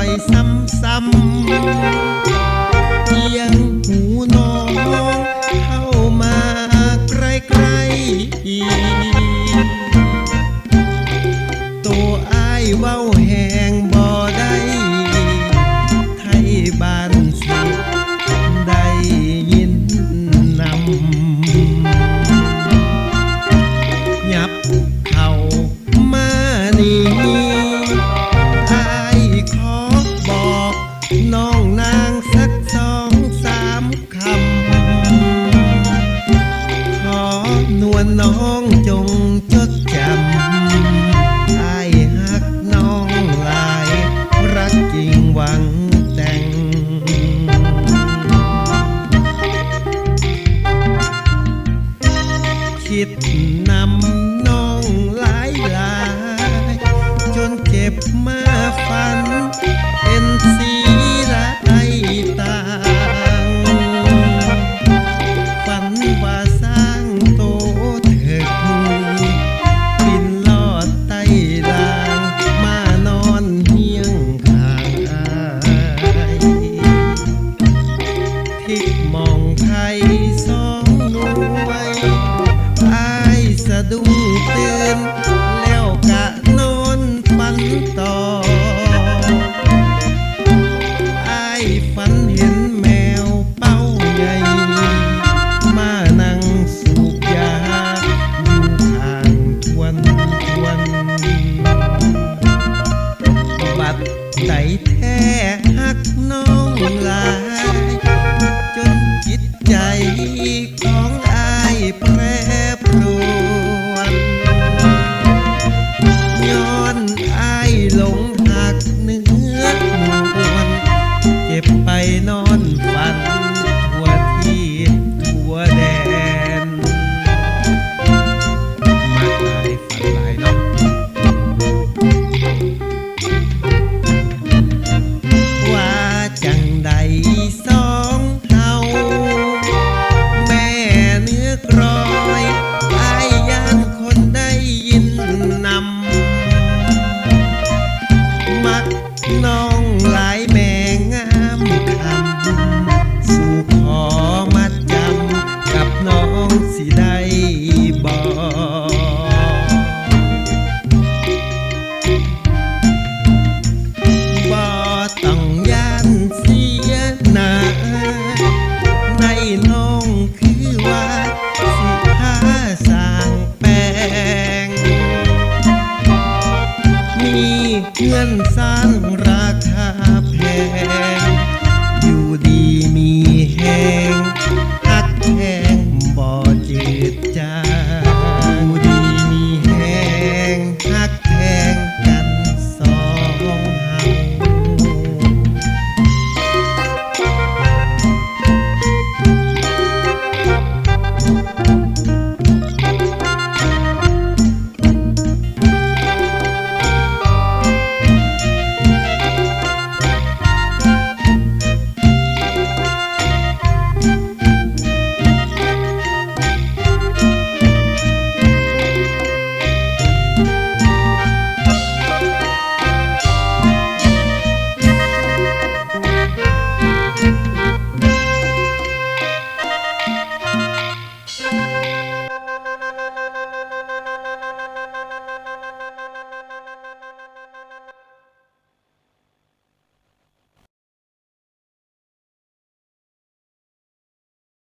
อยซ้ำๆเอียงหูน้องเข้ามาใกล้ๆ หวัง วันบัดใจแท้หักน้องลา